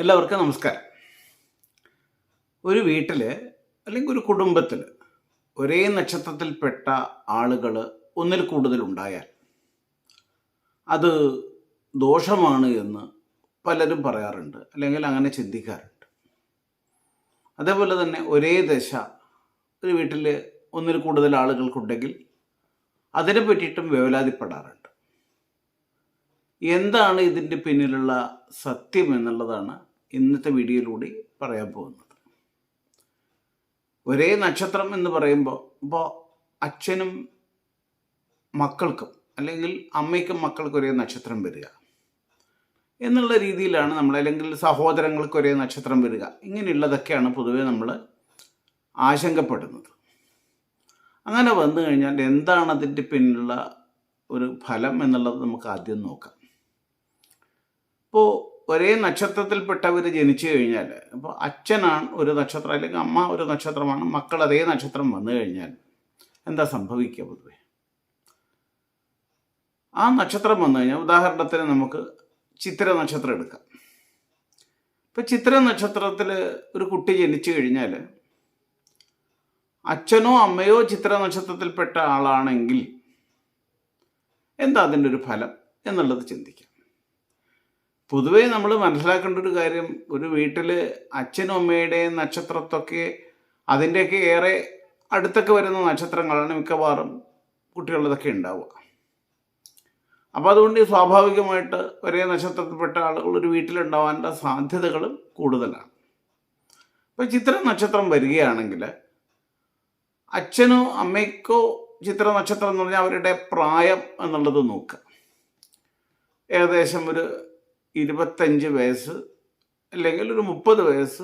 എല്ലാവർക്കും നമസ്കാരം. ഒരു വീട്ടിൽ അല്ലെങ്കിൽ ഒരു കുടുംബത്തിൽ ഒരേ നക്ഷത്രത്തിൽപ്പെട്ട ആളുകൾ ഒന്നിൽ കൂടുതൽ ഉണ്ടായാൽ അത് ദോഷമാണ് എന്ന് പലരും പറയാറുണ്ട് അല്ലെങ്കിൽ അങ്ങനെ ചിന്തിക്കാറുണ്ട്. അതേപോലെ തന്നെ ഒരേ ദശ ഒരു വീട്ടിൽ ഒന്നിൽ കൂടുതൽ ആളുകൾക്കുണ്ടെങ്കിൽ അതിനെ പറ്റിയിട്ടും വേവലാതിപ്പെടാറുണ്ട്. എന്താണ് ഇതിന്റെ പിന്നിലുള്ള സത്യം എന്നുള്ളതാണ് ഇന്നത്തെ വീഡിയോയിലൂടെ പറയാൻ പോകുന്നത്. ഒരേ നക്ഷത്രം എന്ന് പറയുമ്പോൾ ഇപ്പോൾ അച്ഛനും മക്കൾക്കും അല്ലെങ്കിൽ അമ്മയ്ക്കും മക്കൾക്കും ഒരേ നക്ഷത്രം വരിക എന്നുള്ള രീതിയിലാണ് നമ്മൾ അല്ലെങ്കിൽ സഹോദരങ്ങൾക്ക് ഒരേ നക്ഷത്രം വരിക. ഇങ്ങനെയുള്ളതൊക്കെയാണ് പൊതുവേ നമ്മൾ ആശങ്കപ്പെടുന്നത്. അങ്ങനെ വന്നു കഴിഞ്ഞാൽ എന്താണ് അതിന്റെ പിന്നിലുള്ള ഒരു ഫലം എന്നുള്ളത് നമുക്ക് ആദ്യം നോക്കാം. ഇപ്പോൾ ഒരേ നക്ഷത്രത്തിൽപ്പെട്ടവർ ജനിച്ചു കഴിഞ്ഞാൽ അപ്പോൾ അച്ഛനാണ് ഒരു നക്ഷത്രം അല്ലെങ്കിൽ അമ്മ ഒരു നക്ഷത്രമാണ് മക്കൾ അതേ നക്ഷത്രം വന്നു കഴിഞ്ഞാൽ എന്താ സംഭവിക്കുക പൊതുവെ? ആ നക്ഷത്രം വന്നു കഴിഞ്ഞാൽ ഉദാഹരണത്തിന് നമുക്ക് ചിത്ര നക്ഷത്രം എടുക്കാം. ഇപ്പം ചിത്ര നക്ഷത്രത്തിൽ ഒരു കുട്ടി ജനിച്ചു കഴിഞ്ഞാൽ അച്ഛനോ അമ്മയോ ചിത്ര നക്ഷത്രത്തിൽപ്പെട്ട ആളാണെങ്കിൽ എന്താ അതിന്റെ ഒരു ഫലം എന്നുള്ളത് ചിന്തിക്കാം. പൊതുവേ നമ്മൾ മനസ്സിലാക്കേണ്ട ഒരു കാര്യം ഒരു വീട്ടിൽ അച്ഛനും അമ്മയുടെയും നക്ഷത്രത്തൊക്കെ അതിന്റെയൊക്കെ ഏറെ അടുത്തൊക്കെ വരുന്ന നക്ഷത്രങ്ങളാണ് മിക്കവാറും കുട്ടികളുടെതൊക്കെ ഉണ്ടാവുക. അപ്പോൾ അതുകൊണ്ട് സ്വാഭാവികമായിട്ട് ഒരേ നക്ഷത്രത്തിൽപ്പെട്ട ആളുകൾ ഒരു വീട്ടിലുണ്ടാവാനുള്ള സാധ്യതകളും കൂടുതലാണ്. ഇപ്പോൾ ചിത്ര നക്ഷത്രം വരികയാണെങ്കിൽ അച്ഛനോ അമ്മയ്ക്കോ ചിത്ര നക്ഷത്രം എന്ന് പറഞ്ഞാൽ അവരുടെ പ്രായം എന്നുള്ളത് നോക്കുക. ഏകദേശം ഒരു ഇരുപത്തഞ്ച് വയസ്സ് അല്ലെങ്കിൽ ഒരു മുപ്പത് വയസ്സ്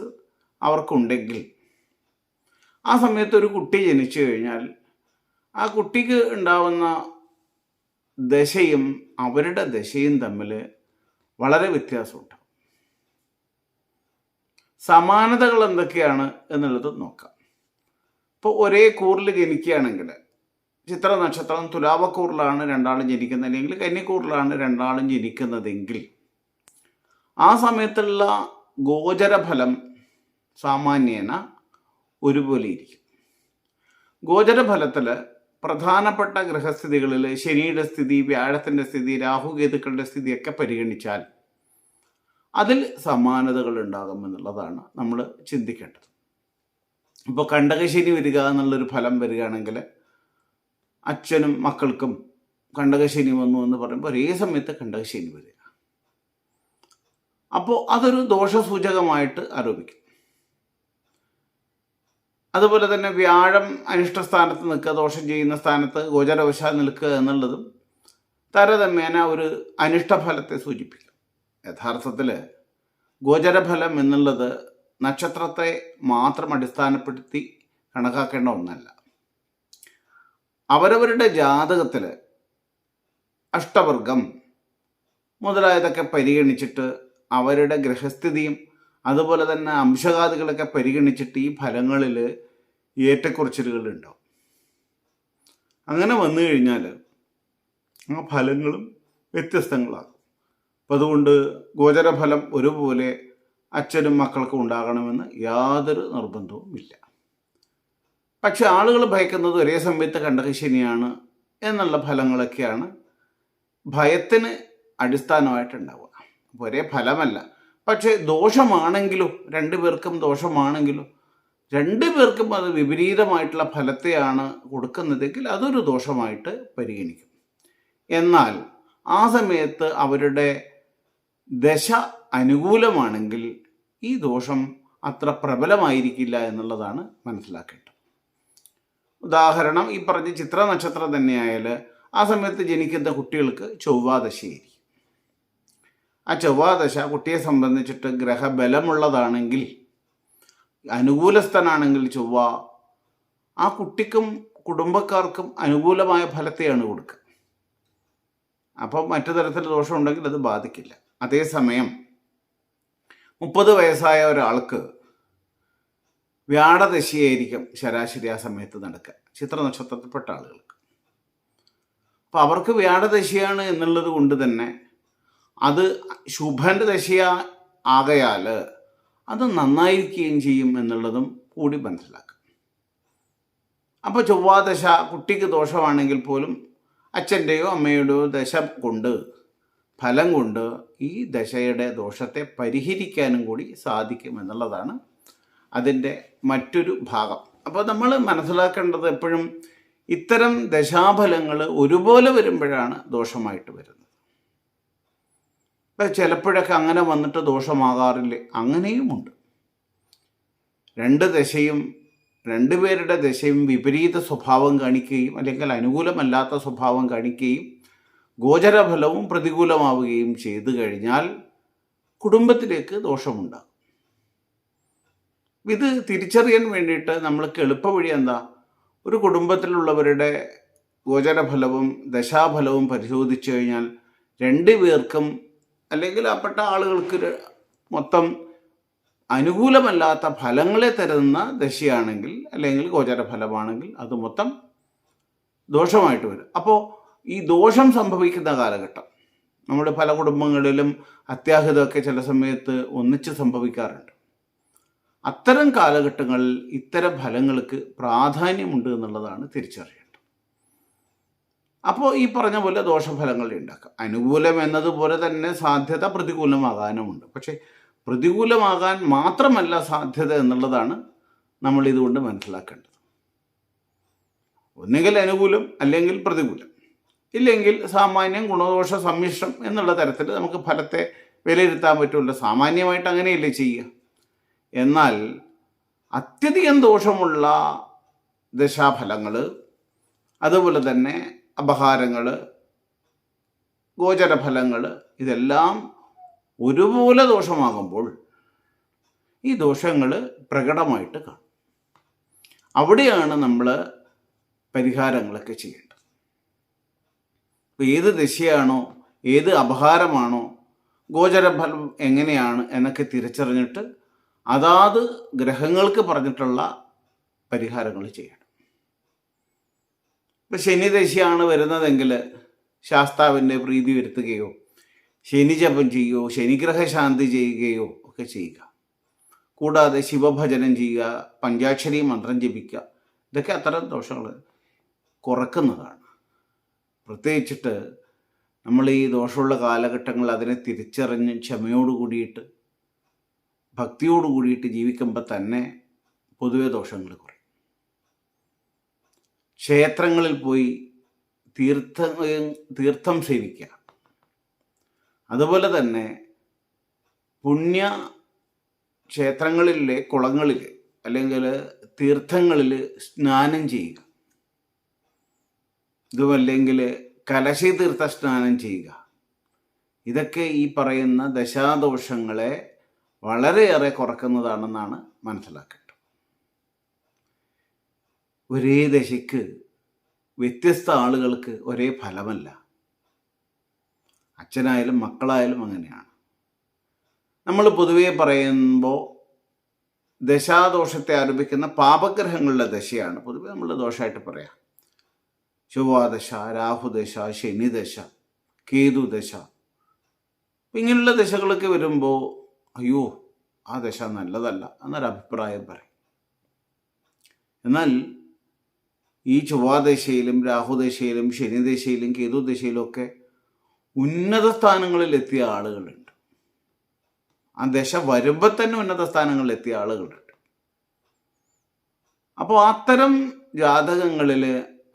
അവർക്കുണ്ടെങ്കിൽ ആ സമയത്ത് ഒരു കുട്ടി ജനിച്ചു കഴിഞ്ഞാൽ ആ കുട്ടിക്ക് ഉണ്ടാവുന്ന ദശയും അവരുടെ ദശയും തമ്മിൽ വളരെ വ്യത്യാസമുണ്ട് സമാനതകൾ എന്തൊക്കെയാണ് എന്നുള്ളത് നോക്കാം. ഇപ്പോൾ ഒരേ കൂറിൽ ജനിക്കുകയാണെങ്കിൽ ചിത്ര നക്ഷത്രം തുലാവക്കൂറിലാണ് രണ്ടാളും ജനിക്കുന്നത് അല്ലെങ്കിൽ കന്നിക്കൂറിലാണ് രണ്ടാളും ജനിക്കുന്നതെങ്കിൽ ആ സമയത്തുള്ള ഗോചരഫലം സാമാന്യേന ഒരുപോലെ ഇരിക്കും. ഗോചരഫലത്തിൽ പ്രധാനപ്പെട്ട ഗ്രഹസ്ഥിതികളിൽ ശനിയുടെ സ്ഥിതി വ്യാഴത്തിന്റെ സ്ഥിതി രാഹുകേതുക്കളുടെ സ്ഥിതിയൊക്കെ പരിഗണിച്ചാൽ അതിൽ സമാനതകൾ ഉണ്ടാകുമെന്നുള്ളതാണ് നമ്മൾ ചിന്തിക്കേണ്ടത്. ഇപ്പോൾ കണ്ടകശനി വരിക എന്നുള്ളൊരു ഫലം വരികയാണെങ്കിൽ അച്ഛനും മക്കൾക്കും കണ്ടകശനി വന്നു എന്ന് പറയുമ്പോൾ ഒരേ സമയത്ത് കണ്ടകശനി വരിക. അപ്പോൾ അതൊരു ദോഷസൂചകമായിട്ട് ആരോപിക്കും. അതുപോലെ തന്നെ വ്യാഴം അനിഷ്ട സ്ഥാനത്ത് നിൽക്കുക ദോഷം ചെയ്യുന്ന സ്ഥാനത്ത് ഗോചരവശാൽ നിൽക്കുക എന്നുള്ളതും താരതമ്യേന ഒരു അനിഷ്ടഫലത്തെ സൂചിപ്പിക്കും. യഥാർത്ഥത്തിൽ ഗോചരഫലം എന്നുള്ളത് നക്ഷത്രത്തെ മാത്രം അടിസ്ഥാനപ്പെടുത്തി കണക്കാക്കേണ്ട ഒന്നല്ല. അവരവരുടെ ജാതകത്തിൽ അഷ്ടവർഗം മുതലായതൊക്കെ പരിഗണിച്ചിട്ട് അവരുടെ ഗ്രഹസ്ഥിതിയും അതുപോലെ തന്നെ അംശഘാതുകളൊക്കെ പരിഗണിച്ചിട്ട് ഈ ഫലങ്ങളിൽ ഏറ്റക്കുറച്ചിലുകൾ ഉണ്ടാവും അങ്ങനെ വന്നു കഴിഞ്ഞാൽ ആ ഫലങ്ങളും വ്യത്യസ്തങ്ങളാകും. അപ്പം അതുകൊണ്ട് ഗോചരഫലം ഒരുപോലെ അച്ഛനും മക്കൾക്കും ഉണ്ടാകണമെന്ന് യാതൊരു നിർബന്ധവുമില്ല പക്ഷെ ആളുകൾ ഭയക്കുന്നത് ഒരേ സമയത്ത് കണ്ടകശനിയാണ് എന്നുള്ള ഫലങ്ങളൊക്കെയാണ് ഭയത്തിന് അടിസ്ഥാനമായിട്ടുണ്ടാവുക. ഒരേ ഫലമല്ല. പക്ഷേ ദോഷമാണെങ്കിലും രണ്ടു പേർക്കും ദോഷമാണെങ്കിലും രണ്ടു പേർക്കും അത് വിപരീതമായിട്ടുള്ള ഫലത്തെയാണ് കൊടുക്കുന്നതെങ്കിൽ അതൊരു ദോഷമായിട്ട് പരിഗണിക്കും. എന്നാൽ ആ സമയത്ത് അവരുടെ ദശ അനുകൂലമാണെങ്കിൽ ഈ ദോഷം അത്ര പ്രബലമായിരിക്കില്ല എന്നുള്ളതാണ് മനസ്സിലാക്കേണ്ടത്. ഉദാഹരണം ഈ പറഞ്ഞ ചിത്ര നക്ഷത്രം തന്നെയായാൽ ആ സമയത്ത് ജനിക്കുന്ന കുട്ടികൾക്ക് ചൊവ്വാദശയായിരിക്കും. ആ ചൊവ്വാദശ കുട്ടിയെ സംബന്ധിച്ചിട്ട് ഗ്രഹബലമുള്ളതാണെങ്കിൽ അനുകൂലസ്ഥനാണെങ്കിൽ ചൊവ്വ ആ കുട്ടിക്കും കുടുംബക്കാർക്കും അനുകൂലമായ ഫലത്തെയാണ് കൊടുക്കുക. അപ്പോൾ മറ്റു തരത്തിൽ ദോഷമുണ്ടെങ്കിൽ അത് ബാധിക്കില്ല. അതേസമയം മുപ്പത് വയസ്സായ ഒരാൾക്ക് വ്യാഴദശയായിരിക്കും ശരാശരി ആ സമയത്ത് നടക്കുക. ചിത്ര നക്ഷത്രത്തിൽപ്പെട്ട ആളുകൾക്ക്. അപ്പം അവർക്ക് വ്യാഴദശയാണ് എന്നുള്ളത് കൊണ്ട് തന്നെ അത് ശുഭന്റെ ദശയ ആകയാൽ അത് നന്നായിരിക്കുകയും ചെയ്യും എന്നുള്ളതും കൂടി മനസ്സിലാക്കുക അപ്പോൾ ചൊവ്വാദശ കുട്ടിക്ക് ദോഷമാണെങ്കിൽ പോലും അച്ഛന്റെയോ അമ്മയുടെയോ ദശ കൊണ്ട് ഫലം കൊണ്ട് ഈ ദശയുടെ ദോഷത്തെ പരിഹരിക്കാനും കൂടി സാധിക്കും എന്നുള്ളതാണ് അതിന്റെ മറ്റൊരു ഭാഗം. അപ്പോൾ നമ്മൾ മനസ്സിലാക്കേണ്ടത് എപ്പോഴും ഇത്തരം ദശാഫലങ്ങൾ ഒരുപോലെ വരുമ്പോഴാണ് ദോഷമായിട്ട് വരുന്നത്. ചിലപ്പോഴൊക്കെ അങ്ങനെ വന്നിട്ട് ദോഷമാകാറില്ലേ? അങ്ങനെയുമുണ്ട്. രണ്ട് ദശയും രണ്ടുപേരുടെ ദശയും വിപരീത സ്വഭാവം കാണിക്കുകയും അല്ലെങ്കിൽ അനുകൂലമല്ലാത്ത സ്വഭാവം കാണിക്കുകയും ഗോചരഫലവും പ്രതികൂലമാവുകയും ചെയ്തു കഴിഞ്ഞാൽ കുടുംബത്തിലേക്ക് ദോഷമുണ്ടാകും. ഇത് തിരിച്ചറിയാൻ വേണ്ടിയിട്ട് നമ്മൾക്ക് എളുപ്പവഴി എന്താ? ഒരു കുടുംബത്തിലുള്ളവരുടെ ഗോചരഫലവും ദശാഫലവും പരിശോധിച്ചു കഴിഞ്ഞാൽ രണ്ടു പേർക്കും അല്ലെങ്കിൽ അപ്പെട്ട ആളുകൾക്ക് മൊത്തം അനുകൂലമല്ലാത്ത ഫലങ്ങളെ തരുന്ന ദശയാണെങ്കിൽ അല്ലെങ്കിൽ ഗോചരഫലമാണെങ്കിൽ അത് മൊത്തം ദോഷമായിട്ട് വരും. അപ്പോൾ ഈ ദോഷം സംഭവിക്കുന്ന കാലഘട്ടം നമ്മുടെ പല കുടുംബങ്ങളിലും അത്യാഹിതമൊക്കെ ചില സമയത്ത് ഒന്നിച്ച് സംഭവിക്കാറുണ്ട്. അത്തരം കാലഘട്ടങ്ങളിൽ ഇത്തരം ഫലങ്ങൾക്ക് പ്രാധാന്യമുണ്ട് എന്നുള്ളതാണ് തിരിച്ചറിയേണ്ടത് അപ്പോൾ ഈ പറഞ്ഞ പോലെ ദോഷഫലങ്ങൾ ഉണ്ടാക്കാം. അനുകൂലം എന്നതുപോലെ തന്നെ സാധ്യത പ്രതികൂലമാകാനുമുണ്ട്. പക്ഷേ പ്രതികൂലമാകാൻ മാത്രമല്ല സാധ്യത എന്നുള്ളതാണ് നമ്മൾ ഇതുകൊണ്ട് മനസ്സിലാക്കേണ്ടത്. ഒന്നുകിൽ അനുകൂലം അല്ലെങ്കിൽ പ്രതികൂലം. ഇല്ലെങ്കിൽ സാമാന്യം ഗുണദോഷ സമ്മിശ്രം എന്നുള്ള തരത്തിൽ നമുക്ക് ഫലത്തെ വിലയിരുത്താൻ പറ്റുമല്ലോ. സാമാന്യമായിട്ട് അങ്ങനെയല്ലേ ചെയ്യുക. എന്നാൽ അത്യധികം ദോഷമുള്ള ദശാഫലങ്ങൾ അതുപോലെ തന്നെ അപഹാരങ്ങൾ ഗോചരഫലങ്ങൾ ഇതെല്ലാം ഒരുപോലെ ദോഷമാകുമ്പോൾ ഈ ദോഷങ്ങൾ പ്രകടമായിട്ട് കാണും. അവിടെയാണ് നമ്മൾ പരിഹാരങ്ങളൊക്കെ ചെയ്യേണ്ടത്. ഏത് ദശയാണോ ഏത് അപഹാരമാണോ ഗോചരഫലം എങ്ങനെയാണ് എന്നൊക്കെ തിരിച്ചറിഞ്ഞിട്ട് അതാത് ഗ്രഹങ്ങൾക്ക് പറഞ്ഞിട്ടുള്ള പരിഹാരങ്ങൾ ചെയ്യണം. ഇപ്പം ശനി ദശയാണ് വരുന്നതെങ്കിൽ ശാസ്താവിന്റെ പ്രീതി വരുത്തുകയോ ശനി ജപം ചെയ്യുകയോ ശനിഗ്രഹ ശാന്തി ചെയ്യുകയോ ഒക്കെ ചെയ്യുക. കൂടാതെ ശിവഭജനം ചെയ്യുക പഞ്ചാക്ഷരി മന്ത്രം ജപിക്കുക ഇതൊക്കെ അത്തരം ദോഷങ്ങൾ കുറക്കുന്നതാണ്. പ്രത്യേകിച്ചിട്ട് നമ്മൾ ഈ ദോഷമുള്ള കാലഘട്ടങ്ങൾ അതിനെ തിരിച്ചറിഞ്ഞ് ക്ഷമയോട് കൂടിയിട്ട് ഭക്തിയോട് കൂടിയിട്ട് ജീവിക്കുമ്പോൾ തന്നെ പൊതുവെ ദോഷങ്ങൾ കുറയും. ക്ഷേത്രങ്ങളിൽ പോയി തീർത്ഥ തീർത്ഥം സേവിക്കുക. അതുപോലെ തന്നെ പുണ്യ ക്ഷേത്രങ്ങളിലെ കുളങ്ങളിൽ അല്ലെങ്കിൽ തീർത്ഥങ്ങളിൽ സ്നാനം ചെയ്യുക. ഇതുമല്ലെങ്കിൽ കലശി തീർത്ഥ സ്നാനം ചെയ്യുക. ഇതൊക്കെ ഈ പറയുന്ന ദശാദോഷങ്ങളെ വളരെയേറെ കുറക്കുന്നതാണെന്നാണ് മനസ്സിലാക്കേണ്ടത് ഒരേ ദശയ്ക്ക് വ്യത്യസ്ത ആളുകൾക്ക് ഒരേ ഫലമല്ല. അച്ഛനായാലും മക്കളായാലും അങ്ങനെയാണ്. നമ്മൾ പൊതുവേ പറയുമ്പോൾ ദശാദോഷത്തെ ആരംഭിക്കുന്ന പാപഗ്രഹങ്ങളുടെ ദശയാണ്. പൊതുവെ നമ്മൾ ദോഷമായിട്ട് പറയാം. ചൊവ്വാദശ രാഹുദശ ശനിദശ കേതുദശ. ഇങ്ങനെയുള്ള ദശകളൊക്കെ വരുമ്പോൾ അയ്യോ ആ ദശ നല്ലതല്ല എന്നൊരു അഭിപ്രായം പറയും. എന്നാൽ ഈ ചൊവ്വാദശയിലും രാഹുദശയിലും ശനിദശയിലും കേതുദശയിലും ഒക്കെ ഉന്നത സ്ഥാനങ്ങളിലെത്തിയ ആളുകളുണ്ട്. ആ ദശ വരുമ്പോൾ തന്നെ ഉന്നത സ്ഥാനങ്ങളിലെത്തിയ ആളുകളുണ്ട്. അപ്പോൾ അത്തരം ജാതകങ്ങളിൽ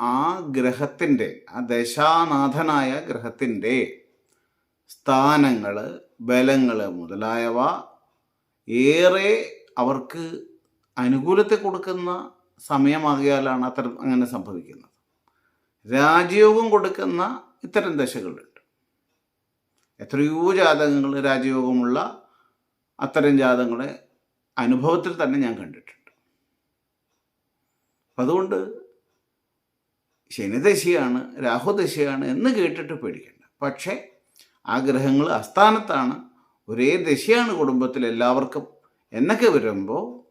ആ ഗ്രഹത്തിന്റെ ആ ദശാനാഥനായ ഗ്രഹത്തിന്റെ സ്ഥാനങ്ങൾ ബലങ്ങൾ മുതലായവ ഏറെ അവർക്ക് അനുകൂലത്തെ കൊടുക്കുന്ന സമയമാകിയാലാണ് അത്തരം അങ്ങനെ സംഭവിക്കുന്നത്. രാജയോഗം കൊടുക്കുന്ന ഇത്തരം ദശകളുണ്ട്. എത്രയോ ജാതകങ്ങൾ രാജയോഗമുള്ള അത്തരം ജാതകങ്ങളെ അനുഭവത്തിൽ തന്നെ ഞാൻ കണ്ടിട്ടുണ്ട്. അപ്പം അതുകൊണ്ട് ശനിദശയാണ് രാഹുദശയാണ് എന്ന് കേട്ടിട്ട് പേടിക്കേണ്ട. പക്ഷേ ആ ഗ്രഹങ്ങൾ അസ്ഥാനത്താണ് ഒരേ ദശയാണ് കുടുംബത്തിൽ എല്ലാവർക്കും എന്നൊക്കെ വരുമ്പോൾ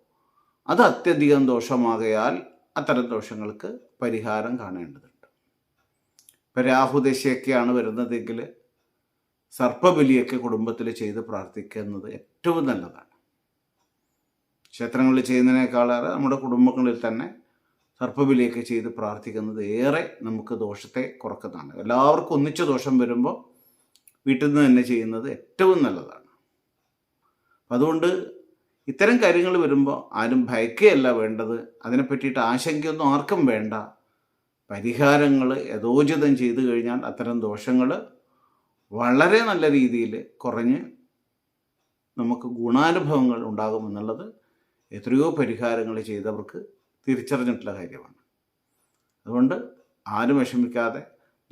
അത് അത്യധികം ദോഷമാകയാൽ അത്തരം ദോഷങ്ങൾക്ക് പരിഹാരം കാണേണ്ടതുണ്ട്. ഇപ്പം രാഹുദശയൊക്കെയാണ് വരുന്നതെങ്കിൽ സർപ്പബലിയൊക്കെ കുടുംബത്തിൽ ചെയ്ത് പ്രാർത്ഥിക്കുന്നത് ഏറ്റവും നല്ലതാണ്. ക്ഷേത്രങ്ങളിൽ ചെയ്യുന്നതിനേക്കാളേറെ നമ്മുടെ കുടുംബങ്ങളിൽ തന്നെ സർപ്പബലിയൊക്കെ ചെയ്ത് പ്രാർത്ഥിക്കുന്നത് ഏറെ നമുക്ക് ദോഷത്തെ കുറക്കുന്നതാണ്. എല്ലാവർക്കും ഒന്നിച്ച ദോഷം വരുമ്പോൾ വീട്ടിൽ നിന്ന് തന്നെ ചെയ്യുന്നത് ഏറ്റവും നല്ലതാണ്. അതുകൊണ്ട് ഇത്തരം കാര്യങ്ങൾ വരുമ്പോൾ ആരും ഭയക്കുകയല്ല വേണ്ടത്. അതിനെ പറ്റിയിട്ട് ആശങ്കയൊന്നും ആർക്കും വേണ്ട. പരിഹാരങ്ങൾ യഥോചിതം ചെയ്തു കഴിഞ്ഞാൽ അത്തരം ദോഷങ്ങൾ വളരെ നല്ല രീതിയിൽ കുറഞ്ഞ് നമുക്ക് ഗുണാനുഭവങ്ങൾ ഉണ്ടാകുമെന്നുള്ളത് എത്രയോ പരിഹാരങ്ങൾ ചെയ്തവർക്ക് തിരിച്ചറിഞ്ഞിട്ടുള്ള കാര്യമാണ്. അതുകൊണ്ട് ആരും വിഷമിക്കാതെ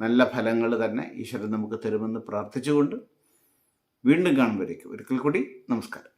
നല്ല ഫലങ്ങൾ തന്നെ ഈശ്വരൻ നമുക്ക് തരുമെന്ന് പ്രാർത്ഥിച്ചുകൊണ്ട് വീണ്ടും കാണുമ്പോഴേക്കും. ഒരിക്കൽ കൂടി നമസ്കാരം.